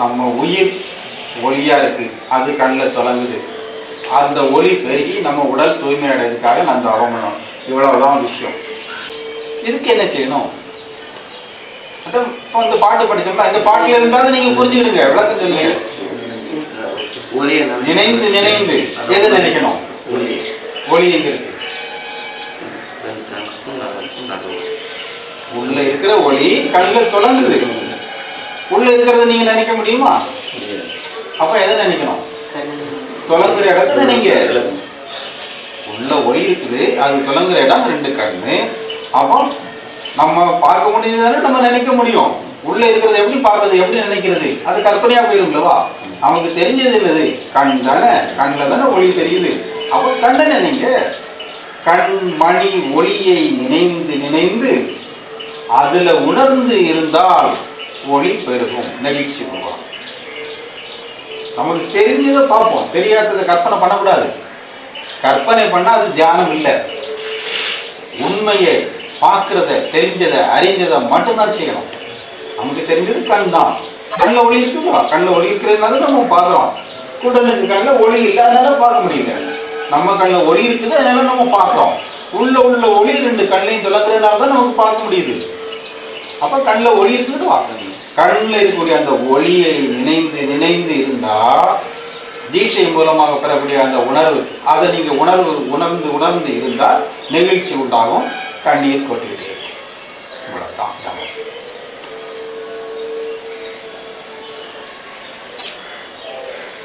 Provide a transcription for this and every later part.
நம்ம உயிர் ஒளியா இருக்கு. அது கண்ணில் தொடங்குது அந்த ஒளி பெருகி நம்ம உடல் தூய்மை அடைறதுக்காக நம்ம அவமனம். இவ்வளவுதான் விஷயம். இதுக்கு என்ன செய்யணும்? அதான் இப்போ இந்த பாட்டு படிச்சோம்னா இந்த பாட்டுல இருந்தாலும் நீங்க புரிஞ்சுக்கிடுங்க. விளக்கம் சொல்லுங்க. நினைந்து நினைந்து எது நினைக்கணும்? ஒளி எங்க இருக்கு? உள்ள இருக்கிற ஒளி கண்ணில் தொடங்குது உள்ள இருக்கிறத நீங்க நினைக்க முடியுமா? அப்ப எதை நினைக்கணும்? தொலைக்கிற இடத்துல நீங்க? உள்ள ஒளி இருக்குது அது தொலைங்கிற இடம் ரெண்டு கண்ணு. அப்போ நம்ம பார்க்க முடியுதானே நம்ம நினைக்க முடியும். உள்ள இருக்கிறத எப்படி பார்க்கறது எப்படி நினைக்கிறது? அது கற்பனையா போயிருங்களவா நமக்கு தெரிஞ்சது இல்லது கண் தானே? கண்ணில் தானே ஒளி தெரியுது. அப்போ கண்ணை நினைங்க கண் மணி ஒளியை நினைந்து நினைந்து அதுல உணர்ந்து இருந்தால் ஒளி பெருகும் நெகிழ்ச்சி உருவாகும். நமக்கு தெரிஞ்சதை பார்ப்போம். தெரியாததை கற்பனை பண்ணக்கூடாது. கற்பனை பண்ணா அது தியானம் இல்லை. உண்மையை பார்க்கறத தெரிஞ்சதை அறிஞ்சதை மட்டும்தான் செய்யணும். நமக்கு தெரிஞ்சது கண் தான் கண்ணில் ஒளி இருக்குங்களா கண்ணில் ஒளி இருக்கிறதுனால நம்ம பார்க்குறோம். கூட்டலுக்கு கண்ணில் ஒளி இல்லாதனால பார்க்க முடியல. நம்ம கண்ணில் ஒளி இருக்குது அதனால நம்ம பார்க்குறோம். உள்ள உள்ள ஒளி ரெண்டு கண்ணையும் துளக்கிறதுனால தான் நமக்கு பார்க்க முடியுது. அப்ப கண்ணில் ஒளி இருக்குன்னு பார்க்கணும் கண்ணில் இருக்கக்கூடிய அந்த ஒளியை நினைந்து நினைந்து இருந்தா தீட்சை மூலமாக பெறக்கூடிய அந்த உணர்வு அதை நீங்க உணர்வு உணர்ந்து உணர்ந்து இருந்தால் நெகிழ்ச்சி உண்டாகும் கண்ணீர் கொட்டிக்கிட்டே இவ்வளவுதான்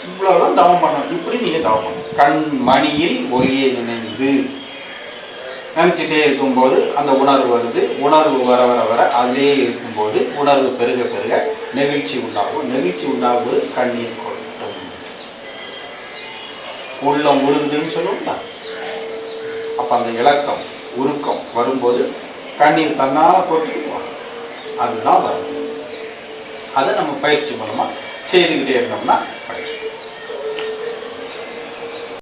இவ்வளவுதான் தவம் பண்ணணும். இப்படி நீங்க தவம் பண்ணணும். கண் மணியில் ஒளியை நினைந்து. நினைச்சிட்டே இருக்கும்போது அந்த உணர்வு வருது. உணர்வு வர வர வர அதிலே இருக்கும்போது உணர்வு பெருக பெருக நெகிழ்ச்சி உண்டாகும். நெகிழ்ச்சி உண்டாகும்போது கண்ணீர் கொட்டும். உள்ளம் உருந்துன்னு சொல்லுவோம்னா அப்ப அந்த இலக்கம் உருக்கம் வரும்போது கண்ணீர் தன்னால கொட்டிக்குவோம் அதுதான் வரும். அதை நம்ம பயிற்சி மூலமா செய்துக்கிட்டே இருந்தோம்னா